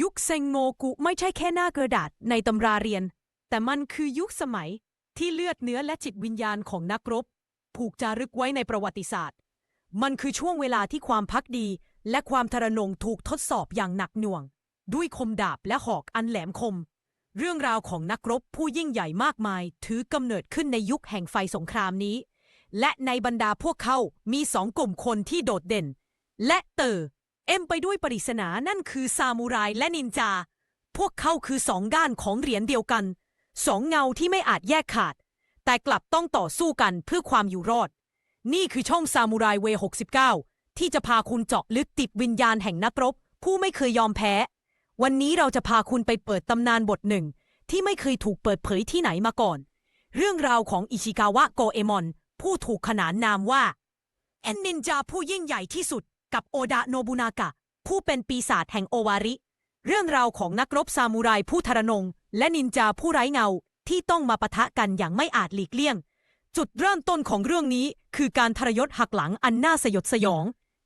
ยุคเซงโงกุไม่ใช่แค่หน้ากระดาษในตำราเรียน แต่มันคือยุคสมัยที่เลือดเนื้อและจิตวิญญาณของนักรบ ผูกจารึกไว้ในประวัติศาสตร์ มันคือช่วงเวลาที่ความพักดี และความทะนงถูกทดสอบอย่างหนักหน่วง ด้วยคมดาบและหอกอันแหลมคม เรื่องราวของนักรบผู้ยิ่งใหญ่มากมาย ถือกำเนิดขึ้นในยุคแห่งไฟสงครามนี้ และในบรรดาพวกเขา มีสองกลุ่มคนที่โดดเด่น และเตอ เอ็มไปด้วยปริศนานั่นคือซามูไรและนินจา พวกเขาคือสองด้านของเหรียญเดียวกัน สองเงาที่ไม่อาจแยกขาด แต่กลับต้องต่อสู้กันเพื่อความอยู่รอด นี่คือช่องซามูไรเวย์69 ที่จะพาคุณเจาะลึกติดวิญญาณแห่งนักรบ ผู้ไม่เคยยอมแพ้ วันนี้เราจะพาคุณไปเปิดตำนานบทหนึ่ง ที่ไม่เคยถูกเปิดเผยที่ไหนมาก่อน เรื่องราวของอิชิกาวะโกเอมอน ผู้ถูกขนานนามว่าแอนนินจาผู้ยิ่งใหญ่ที่สุด กับโอดะโนบุนากะ ผู้เป็นปีศาจแห่งโอวาริ เรื่องราวของนักรบซามูไรผู้ทรนง และนินจาผู้ไร้เงาที่ต้องมาปะทะกันอย่างไม่อาจหลีกเลี่ยง จุดเริ่มต้นของเรื่องนี้คือการทรยศหักหลังอันน่าสยดสยอง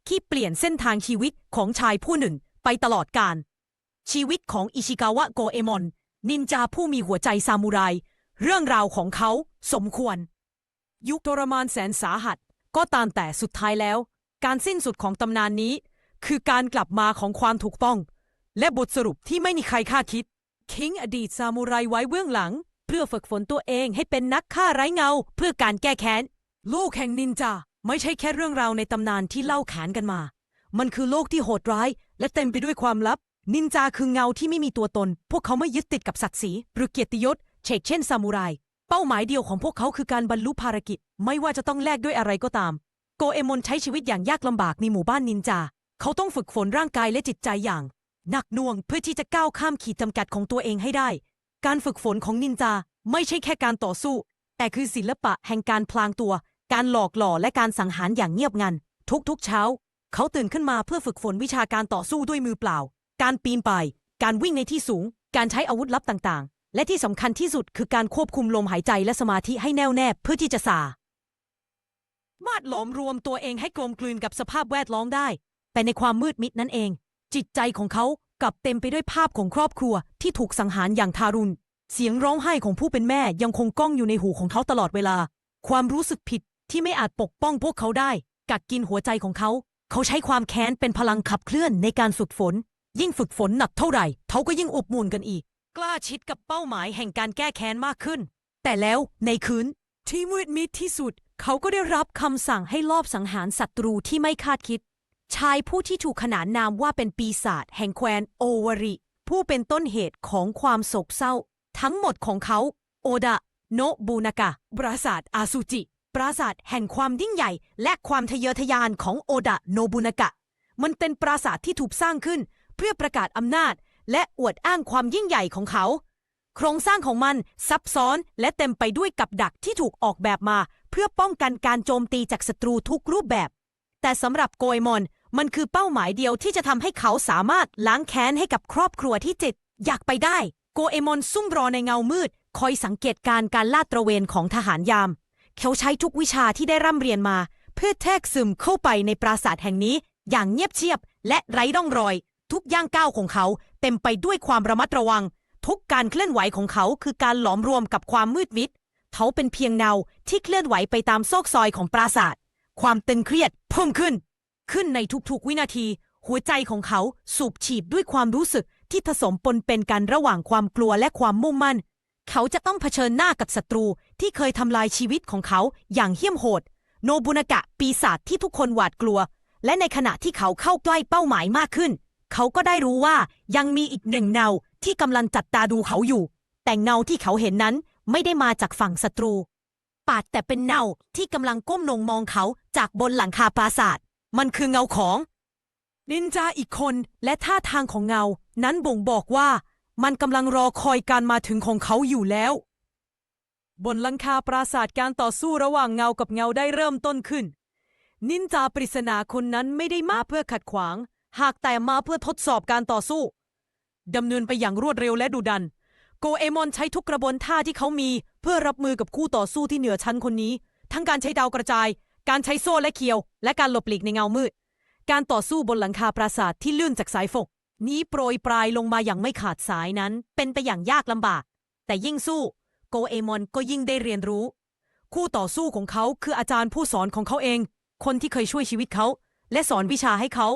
ที่เปลี่ยนเส้นทางชีวิตของชายผู้หนึ่งไปตลอดกาลชีวิตของอิชิกาวะโกเอมอน นินจาผู้มีหัวใจซามูไร เรื่องราวของเขาสมควร ยุคทรมานแสนสาหัส ก็ตามแต่สุดท้ายแล้ว การสิ้นสุดของตำนานนี้ คือการกลับมาของความถูกต้อง และบทสรุปที่ไม่มีใครคาดคิด คิงอดีตซามูไรไว้เบื้องหลัง เพื่อฝึกฝนตัวเองให้เป็นนักฆ่าไร้เงา เพื่อการแก้แค้น โลกแห่งนินจาไม่ใช่แค่เรื่องราวในตำนานที่เล่าขานกันมา มันคือโลกที่โหดร้าย และเต็มไปด้วยความลับ นินจาคือเงาที่ไม่มีตัวตน พวกเขาไม่ยึดติดกับศักดิ์ศรีหรือเกียรติยศเชกเช่นซามูไร เป้าหมายเดียวของพวกเขาคือการบรรลุภารกิจ ไม่ว่าจะต้องแลกด้วยอะไรก็ตาม โกเอมอนใช้ชีวิตอย่างยากลำบากในหมู่บ้านนินจา เขาต้องฝึกฝนร่างกายและจิตใจอย่างหนักหน่วงเพื่อที่จะก้าวข้ามขีดจำกัดของตัวเองให้ได้ การฝึกฝนของนินจาไม่ใช่แค่การต่อสู้ แต่คือศิลปะแห่งการพลางตัว การหลอกหล่อและการสังหารอย่างเงียบงัน ทุกๆเช้า เขาตื่นขึ้นมาเพื่อฝึกฝนวิชาการต่อสู้ด้วยมือเปล่า การปีนป่าย การวิ่งในที่สูง การใช้อาวุธลับต่างๆ และที่สำคัญที่สุดคือการควบคุมลมหายใจและสมาธิให้แน่วแน่เพื่อที่จะสา มาดหลอมรวมตัวเองให้กลมกลืนกับสภาพแวดล้อมได้ แต่ในความมืดมิดนั่นเอง จิตใจของเขากลับเต็มไปด้วยภาพของครอบครัวที่ถูกสังหารอย่างทารุณ เสียงร้องไห้ของผู้เป็นแม่ยังคงก้องอยู่ในหูของเขาตลอดเวลา ความรู้สึกผิดที่ไม่อาจปกป้องพวกเขาได้ กัดกินหัวใจของเขา เขาใช้ความแค้นเป็นพลังขับเคลื่อนในการฝึกฝน ยิ่งฝึกฝนหนักเท่าไหร่เขาก็ยิ่งอบอุ่นกันอีก กล้าชิดกับเป้าหมายแห่งการแก้แค้นมากขึ้น แต่แล้วในคืนที่มืดมิดที่สุด เขาก็ได้รับคำสั่งให้ลอบสังหารศัตรูที่ไม่คาดคิด ชายผู้ที่ถูกขนานนามว่าเป็นปีศาจแห่งแคว้นโอวาริ ผู้เป็นต้นเหตุของความโศกเศร้า ทั้งหมดของเขา โอดะ โนบูนากะ ปราสาทอาซูจิ ปราสาทแห่งความยิ่งใหญ่ และความทะเยอทะยานของโอดะ โนบุนากะ มันเป็นปราสาทที่ถูกสร้างขึ้น เพื่อประกาศอำนาจ และอวดอ้างความยิ่งใหญ่ของเขา โครงสร้างของมันซับซ้อนและเต็มไปด้วยกับดักที่ถูกออกแบบมา พื่อป้องกันการโจมตีจากศัตรูทุกรูปแบบ แต่สำหรับโกยมอนมันคือเป้าหมายเดียวที่จะทำให้เขาสามารถล้างแค้นให้กับครอบครัวที่เจิตอยากไปได้ โกเอมอนซุ่มรอในเงามืด คอยสังเกตการณ์การลาดตระเวนของทหารยาม เขาใช้ทุกวิชาที่ได้ร่ำเรียนมา เพื่อแทรกซึมเข้าไปในปราสาทแห่งนี้ อย่างเงียบเชียบ และไร้ร่องรอย ทุกย่างก้าวของเขาเต็มไปด้วยความระมัดระวัง ทุกการเคลื่อนไหวของเขาคือการหลอมรวมกับความมืดมิด เขาเป็นเพียงเงาที่เคลื่อนไหวไปตามซอกซอยของปราสาท ความตึงเครียดเพิ่มขึ้น ขึ้นในทุกๆวินาที หัวใจของเขาสูบฉีดด้วยความรู้สึกที่ผสมปนเป็นกันระหว่างความกลัวและความมุ่งมั่น เขาจะต้องเผชิญหน้ากับศัตรูที่เคยทำลายชีวิตของเขาอย่างเหี้ยมโหด โนบุนากะปีศาจที่ทุกคนหวาดกลัว และในขณะที่เขาเข้าใกล้เป้าหมายมากขึ้น เขาก็ได้รู้ว่ายังมีอีกหนึ่งเงาที่กำลังจัดตาดูเขาอยู่ แต่เงาที่เขาเห็นนั้น ไม่ได้มาจากฝั่งศัตรู ปาดแต่เป็นเงาที่กำลังก้มลงมองเขาจากบนหลังคาปราสาท มันคือเงาของ นินจาอีกคนและท่าทางของเงา นั้นบ่งบอกว่ามันกำลังรอคอยการมาถึงของเขาอยู่แล้ว บนหลังคาปราสาทการต่อสู้ระหว่างเงากับเงาได้เริ่มต้นขึ้น นินจาปริศนาคนนั้นไม่ได้มาเพื่อขัดขวาง หากแต่มาเพื่อทดสอบการต่อสู้ดำเนินไปอย่างรวดเร็วและดุดัน โกเอมอนใช้ทุกกระบวนท่าที่เขามี เพื่อรับมือกับคู่ต่อสู้ที่เหนือชั้นคนนี้ ทั้งการใช้ดาวกระจาย การใช้โซ่และเคียว และการหลบหลีกในเงามืด การต่อสู้บนหลังคาปราสาทที่ลื่นจากสายฝกนี้โปรยปลายลงมาอย่างไม่ขาดสายนั้น เป็นไปอย่างยากลำบาก แต่ยิ่งสู้ โกเอมอนก็ยิ่งได้เรียนรู้ คู่ต่อสู้ของเขาคืออาจารย์ผู้สอนของเขาเอง คนที่เคยช่วยชีวิตเขา และสอนวิชาให้เขา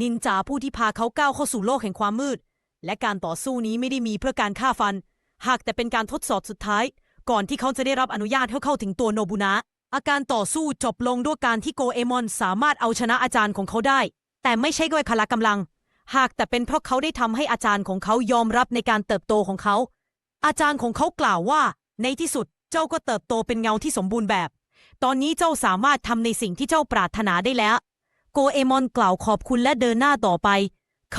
นินจาผู้ที่พาเขาก้าวเข้าสู่โลกแห่งความมืด และการต่อสู้นี้ไม่ได้มีเพื่อการฆ่าฟัน หากแต่เป็นการทดสอบสุดท้าย ก่อนที่เขาจะได้รับอนุญาตให้เข้าถึงตัวโนบุนะอาการต่อสู้จบลงด้วยการที่โกเอมอนสามารถเอาชนะอาจารย์ของเขาได้ แต่ไม่ใช่ด้วยพละกำลัง หากแต่เป็นเพราะเขาได้ทำให้อาจารย์ของเขายอมรับในการเติบโตของเขา อาจารย์ของเขากล่าวว่า ในที่สุดเจ้าก็เติบโตเป็นเงาที่สมบูรณ์แบบ ตอนนี้เจ้าสามารถทำในสิ่งที่เจ้าปรารถนาได้แล้ว โกเอมอนกล่าวขอบคุณและเดินหน้าต่อไป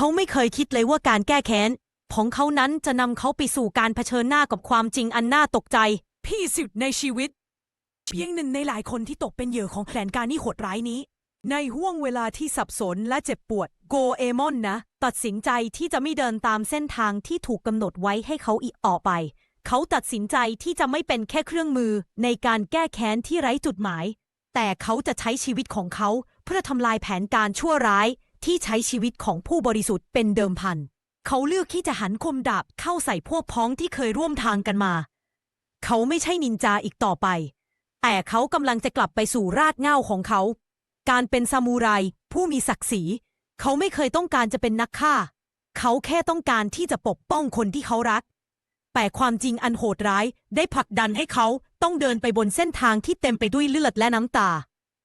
เขาไม่เคยคิดเลยว่าการแก้แค้น ของเขานั้นจะนำเขาไปสู่การเผชิญหน้ากับความจริงอันน่าตกใจ พี่สุดในชีวิต เพียงหนึ่งในหลายคนที่ตกเป็นเหยื่อของแผนการที่โหดร้ายนี้ ในห่วงเวลาที่สับสนและเจ็บปวด โกเอมอนนะ ตัดสินใจที่จะไม่เดินตามเส้นทางที่ถูกกำหนดไว้ให้เขาอีกต่อไป เขาตัดสินใจที่จะไม่เป็นแค่เครื่องมือในการแก้แค้นที่ไร้จุดหมาย แต่เขาจะใช้ชีวิตของเขาเพื่อทำลายแผนการชั่วร้าย ที่ใช้ชีวิตของผู้บริสุทธิ์เป็นเดิมพัน เขาเลือกที่จะหันคมดาบเข้าใส่พวกพ้องที่เคยร่วมทางกันมา เขาไม่ใช่นินจาอีกต่อไป แต่เขากำลังจะกลับไปสู่รากเหง้าของเขา การเป็นซามูไรผู้มีศักดิ์ศรี เขาไม่เคยต้องการจะเป็นนักฆ่า เขาแค่ต้องการที่จะปกป้องคนที่เขารัก แต่ความจริงอันโหดร้ายได้ผลักดันให้เขาต้องเดินไปบนเส้นทางที่เต็มไปด้วยเลือดและน้ำตา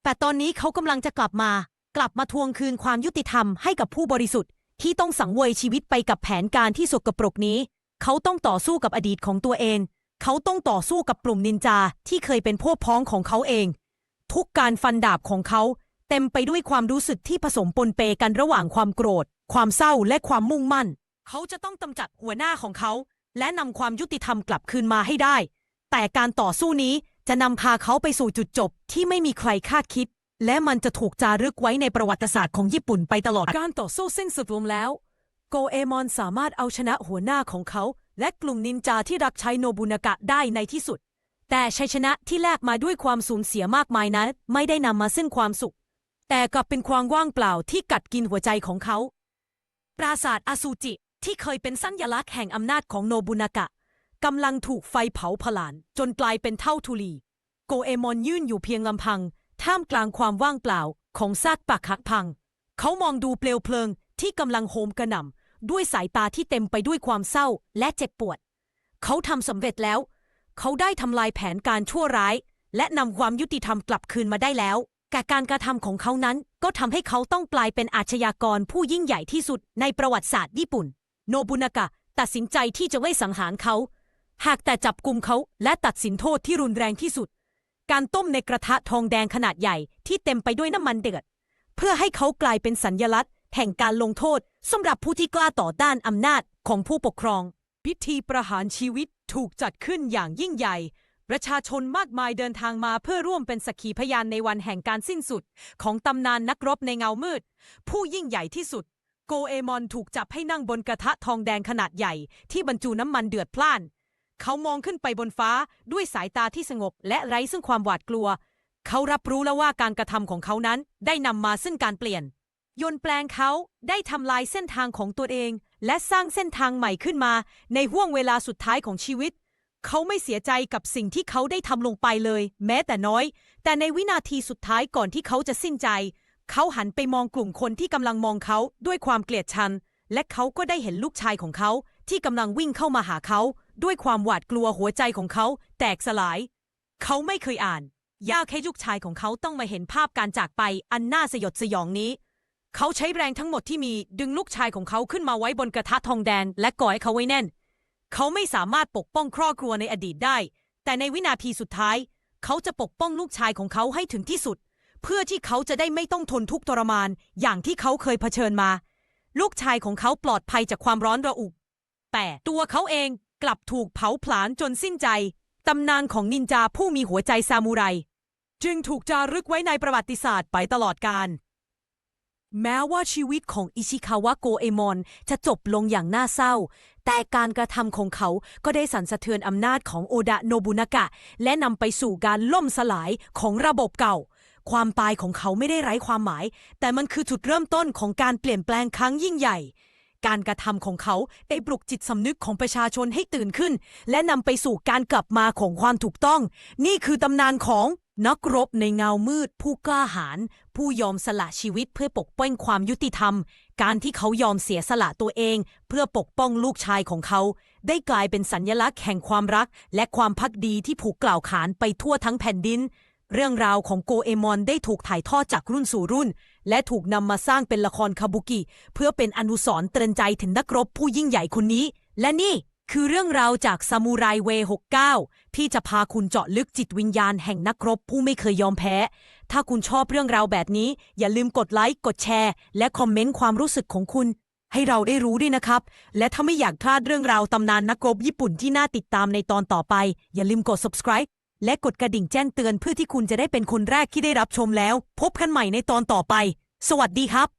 แต่ตอนนี้เขากำลังจะกลับมา กลับมาทวงคืนความยุติธรรมให้กับผู้บริสุทธิ์ ที่ต้องสังเวยชีวิตไปกับแผนการที่สกปรกนี้ เขาต้องต่อสู้กับอดีตของตัวเอง เขาต้องต่อสู้กับกลุ่มนินจาที่เคยเป็นพวกพ้องของเขาเอง ทุกการฟันดาบของเขา เต็มไปด้วยความรู้สึกที่ผสมปนเปกันระหว่างความโกรธ ความเศร้าและความมุ่งมั่น เขาจะต้องกำจัดหัวหน้าของเขา และนำความยุติธรรมกลับคืนมาให้ได้ แต่การต่อสู้นี้จะนำพาเขาไปสู่จุดจบที่ไม่มีใครคาดคิด และมันจะถูกจารึกไว้ในประวัติศาสตร์ของญี่ปุ่นไปตลอดการต่อสู้สิ้นสุดลงแล้ว โกเอมอนสามารถเอาชนะหัวหน้าของเขา และกลุ่มนินจาที่รักใช้โนบุนากะได้ในที่สุด แต่ชัยชนะที่แลกมาด้วยความสูญเสียมากมายนั้น ไม่ได้นำมาซึ่งความสุข แต่กลับเป็นความว่างเปล่าที่กัดกินหัวใจของเขา ปราสาทอาซูจิที่เคยเป็นสัญลักษณ์แห่งอำนาจของโนบุนากะกำลังถูกไฟเผาผลาญจนกลายเป็นเท่าทุลี โกเอมอนยื่นอยู่เพียงลำพัง ท่ามกลางความว่างเปล่าของซากปรักหักพัง เขามองดูเปลวเพลิงที่กำลังโหมกระหน่ำด้วยสายตาที่เต็มไปด้วยความเศร้าและเจ็บปวด เขาทำสำเร็จแล้ว เขาได้ทำลายแผนการชั่วร้าย และนำความยุติธรรมกลับคืนมาได้แล้วแต่การกระทำของเขานั้นก็ทำให้เขาต้องกลายเป็นอาชญากรผู้ยิ่งใหญ่ที่สุดในประวัติศาสตร์ญี่ปุ่น โนบุนากะตัดสินใจที่จะไม่สังหารเขา หากแต่จับกลุ่มเขาและตัดสินโทษที่รุนแรงที่สุด การต้มในกระทะทองแดงขนาดใหญ่ที่เต็มไปด้วยน้ำมันเดือด เพื่อให้เขากลายเป็นสัญญลักษณ์ แห่งการลงโทษสำหรับผู้ที่กล้าต่อต้านอำนาจของผู้ปกครอง พิธีประหารชีวิตถูกจัดขึ้นอย่างยิ่งใหญ่ ประชาชนมากมายเดินทางมาเพื่อร่วมเป็นสักขีพยานในวันแห่งการสิ้นสุด ของตำนานนักรบในเงามืด ผู้ยิ่งใหญ่ที่สุด โกเอมอนถูกจับให้นั่งบนกระทะทองแดงขนาดใหญ่ที่บรรจุน้ำมันเดือดพล่าน เขามองขึ้นไปบนฟ้าด้วยสายตาที่สงบและไร้ซึ่งความหวาดกลัว เขารับรู้แล้วว่าการกระทำของเขานั้นได้นำมาซึ่งการเปลี่ยน ยนแปลงเขาได้ทำลายเส้นทางของตัวเอง และสร้างเส้นทางใหม่ขึ้นมา ในห่วงเวลาสุดท้ายของชีวิต เขาไม่เสียใจกับสิ่งที่เขาได้ทำลงไปเลย แม้แต่น้อย แต่ในวินาทีสุดท้ายก่อนที่เขาจะสิ้นใจ เขาหันไปมองกลุ่มคนที่กำลังมองเขาด้วยความเกลียดชังและเขาก็ได้เห็นลูกชายของเขาที่กำลังวิ่งเข้ามาหาเขา ด้วยความหวาดกลัวหัวใจของเขาแตกสลาย เขาไม่เคยอ่าน ยากให้ลูกชายของเขาต้องมาเห็นภาพการจากไปอันน่าสยดสยองนี้ เขาใช้แรงทั้งหมดที่มีดึงลูกชายของเขาขึ้นมาไว้บนกระทะทองแดงและก่อให้เขาไว้แน่น เขาไม่สามารถปกป้องครอบครัวในอดีตได้ แต่ในวินาทีสุดท้าย เขาจะปกป้องลูกชายของเขาให้ถึงที่สุด เพื่อที่เขาจะได้ไม่ต้องทนทุกข์ทรมาน อย่างที่เขาเคยเผชิญมา ลูกชายของเขาปลอดภัยจากความร้อนระอุแต่ตัวเขาเอง กลับถูกเผาผลาญจนสิ้นใจ ตำนานของนินจาผู้มีหัวใจซามูไร จึงถูกจารึกไว้ในประวัติศาสตร์ไปตลอดกาลแม้ว่าชีวิตของอิชิคาวะโกเอมอนจะจบลงอย่างน่าเศร้า แต่การกระทำของเขาก็ได้สั่นสะเทือนอำนาจของโอดะโนบุนากะ และนำไปสู่การล่มสลายของระบบเก่า ความตายของเขาไม่ได้ไร้ความหมาย แต่มันคือจุดเริ่มต้นของการเปลี่ยนแปลงครั้งยิ่งใหญ่ การกระทำของเขาได้ปลุกจิตสำนึกของประชาชนให้ตื่นขึ้น และนำไปสู่การกลับมาของความถูกต้อง นี่คือตำนานของนักรบในเงามืด ผู้กล้าหาญผู้ยอมสละชีวิตเพื่อปกป้องความยุติธรรม การที่เขายอมเสียสละตัวเอง เพื่อปกป้องลูกชายของเขา ได้กลายเป็นสัญลักษณ์แห่งความรัก และความพักดีที่ผูกกล่าวขานไปทั่วทั้งแผ่นดิน เรื่องราวของโกเอมอนได้ถูกถ่ายทอดจากรุ่นสู่รุ่น และถูกนำมาสร้างเป็นละครคาบุกิ เพื่อเป็นอนุสรณ์เตือนใจถึงนักรบผู้ยิ่งใหญ่คนนี้ และนี่คือเรื่องราวจากซามูไรเว69 ที่จะพาคุณเจาะลึกจิตวิญญาณแห่งนักรบผู้ไม่เคยยอมแพ้ ถ้าคุณชอบเรื่องราวแบบนี้ อย่าลืมกดไลค์ กดแชร์ และคอมเมนต์ความรู้สึกของคุณ ให้เราได้รู้ด้วยนะครับ และถ้าไม่อยากพลาดเรื่องราวตำนานนักรบญี่ปุ่นที่น่าติดตามในตอนต่อไป อย่าลืมกด subscribe และกดกระดิ่งแจ้งเตือนเพื่อที่คุณจะได้เป็นคนแรกที่ได้รับชมแล้ว พบกันใหม่ในตอนต่อไป สวัสดีครับ